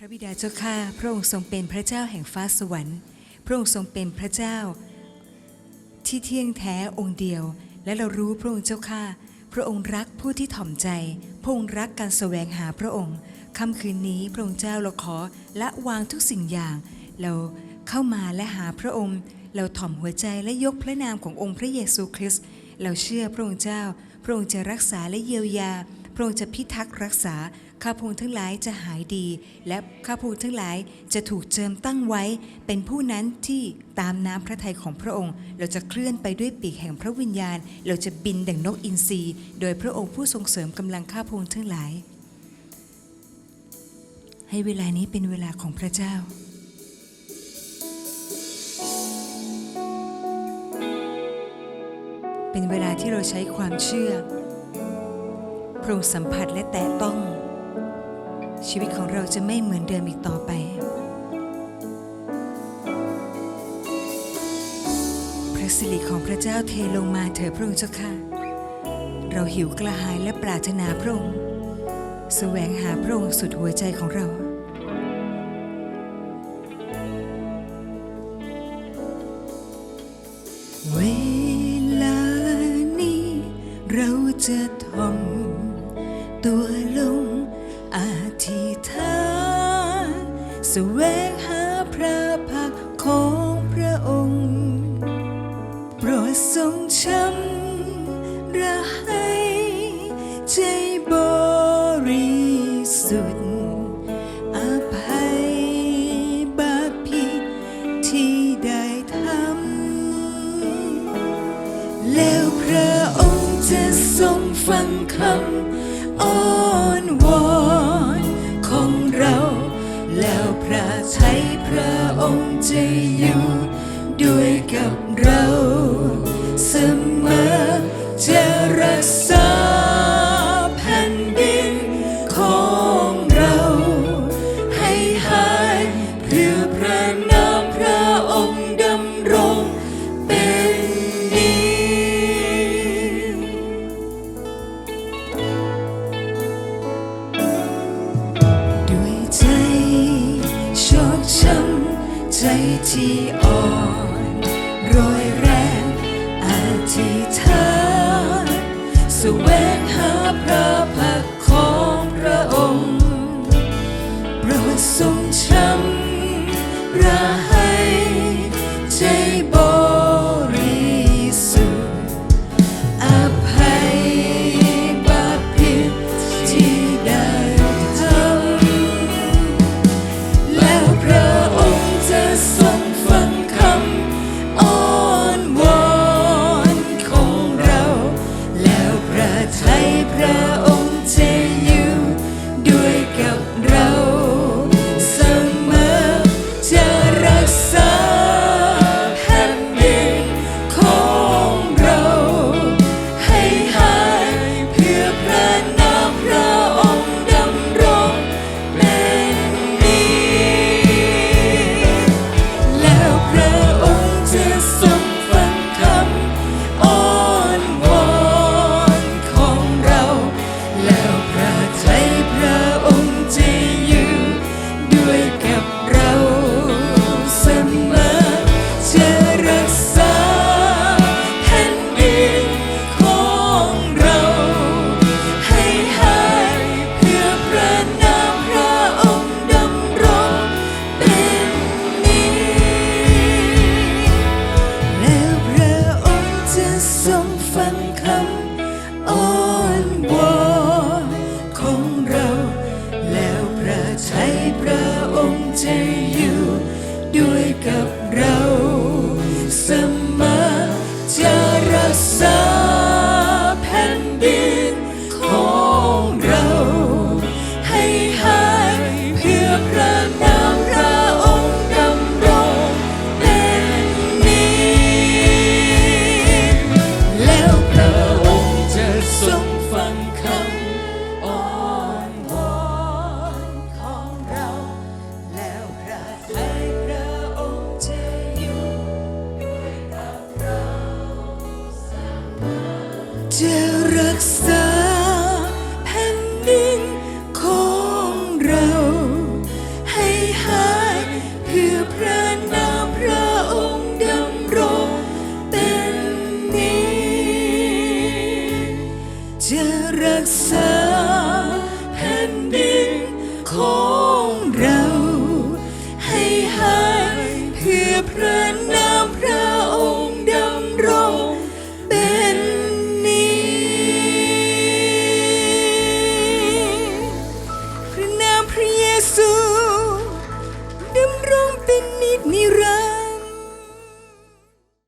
พระบิดาเจ้าข้าพระองค์ทรงเป็นพระเจ้าแห่งฟ้าสวรรค์ พระองค์ทรงเป็นพระเจ้า ที่เที่ยงแท้องค์เดียว และเรารู้พระองค์เจ้าข้าพระองค์รักผู้ที่ถ่อมใจ พระองค์รักการแสวงหาพระองค์ค่ำคืนนี้พระองค์เจ้าเราขอละวางทุกสิ่งอย่าง เราเข้ามาและหาพระองค์ เราถ่อมหัวใจและยกพระนามขององค์พระเยซูคริสต์เราเชื่อพระองค์เจ้า พระองค์จะรักษาและเยียวยา พระองค์จะพิทักษ์รักษา ข้าพูงทั้งหลายจะหายดี และข้าพูงทั้งหลายจะถูกเจิมตั้งไว้ เป็นผู้นั้นที่ตามน้ำพระทัยของพระองค์ เราจะเคลื่อนไปด้วยปีกแห่งพระวิญญาณ เราจะบินดังนกอินทรีโดยพระองค์ผู้ทรงเสริมกำลังข้าพูงทั้งหลาย ให้เวลานี้เป็นเวลาของพระเจ้าเป็นเวลาที่เราใช้ความเชื่อ พระองค์สัมผัสและแตะต้อง ชีวิตของเราจะไม่เหมือนเดิมอีกต่อไป พระสิริของพระเจ้าเทลงมาเถิดพระองค์เจ้าค่ะ เราหิวกระหายและปรารถนาพระองค์แสวงหาพระองค์สุดหัวใจของเราเวลานี้เราจะทำตัวลง อาธิษฐานแสวงหาพระพักของพระองค์ โปรดทรงช้ำระให้ใจบริสุทธิ์อภัยบาปผิดที่ได้ทำแล้วพระองค์จะทรงฟังคำ อ้อนวอนของเรา แล้วพระทัยพระองค์จะอยู่ด้วยกับเรา ที่อ่อนโรยแรงอธิษฐานแสวย จะรักษาแผ่นดินของเรา ให้หายเพื่อพระนามพระองค์ดำรงเต็มนี้ จะรักษาแผ่นดินของเรา ให้หายเพื่อพระนาม